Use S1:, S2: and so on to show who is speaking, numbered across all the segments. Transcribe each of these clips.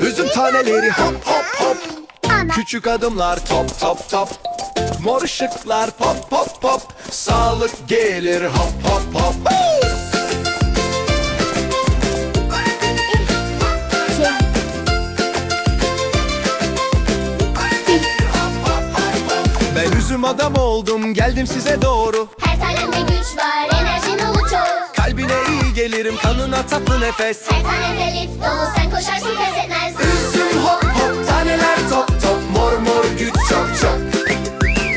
S1: Üzüm taneleri hop hop hop. Küçük adımlar top top top. Mor ışıklar pop pop pop. Sağlık gelir hop hop hop Üzüm adam oldum geldim size doğru
S2: Her tanemde güç var, enerji dolu çok.
S1: Kalbine iyi gelirim kanına tatlı nefes
S2: Her tanemde lif dolu, sen koşarsın pes etmez.
S1: Üzüm hop hop taneler top top Mor mor güç çok çok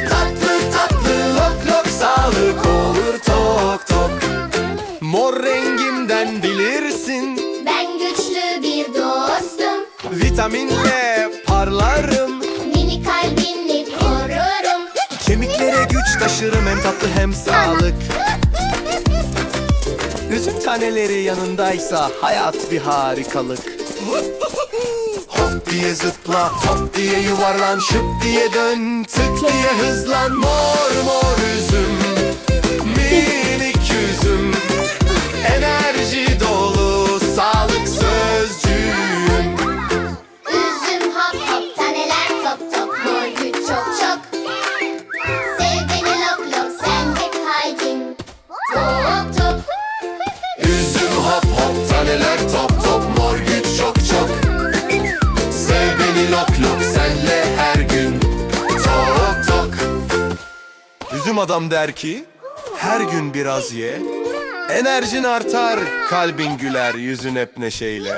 S1: Tatlı tatlı lok lok Sağlık olur tok tok Mor rengimden bilirsin
S2: Ben güçlü bir dostum.
S1: Vitaminle parlarım güç taşırım hem tatlı hem sağlık. Üzüm taneleri yanındaysa hayat bir harikalık. Hop diye zıpla, hop diye yuvarlan Şıp diye dön, tık diye hızlan. Mor mor üzüm, Üzüm adam der ki Her gün biraz ye Enerjin artar Kalbin güler Yüzün hep neşeyle